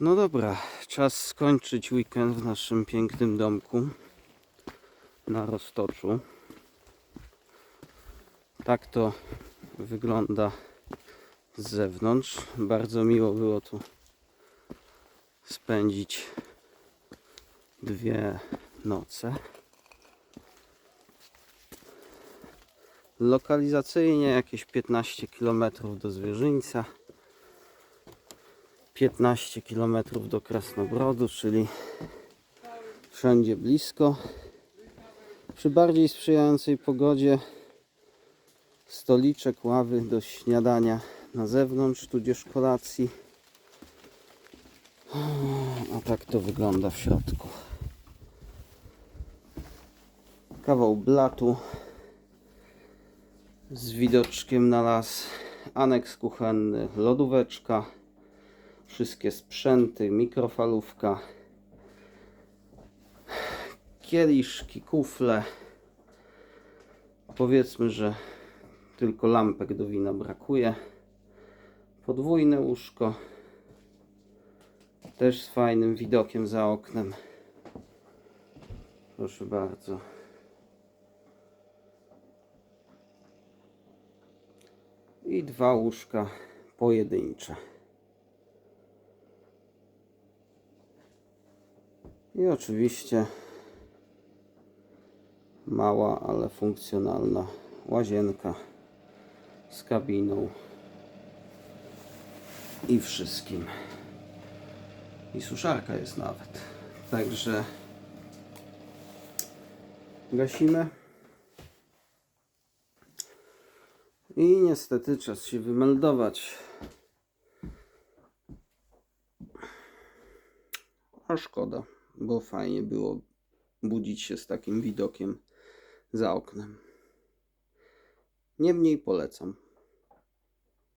No dobra, czas skończyć weekend w naszym pięknym domku na Roztoczu. Tak to wygląda z zewnątrz. Bardzo miło było tu spędzić dwie noce. Lokalizacyjnie jakieś 15 km do Zwierzyńca. 15 km do Krasnobrodu, czyli wszędzie blisko. Przy bardziej sprzyjającej pogodzie stoliczek, ławy do śniadania na zewnątrz, tudzież kolacji. A tak to wygląda w środku. Kawał blatu z widoczkiem na las, aneks kuchenny, lodóweczka, wszystkie sprzęty, mikrofalówka, kieliszki, kufle. Powiedzmy, że tylko lampek do wina brakuje. Podwójne łóżko, też z fajnym widokiem za oknem. Proszę bardzo. I dwa łóżka pojedyncze. I oczywiście mała, ale funkcjonalna łazienka z kabiną i wszystkim. I suszarka jest nawet. Także gasimy. I niestety czas się wymeldować. A szkoda, bo fajnie było budzić się z takim widokiem za oknem. Niemniej polecam.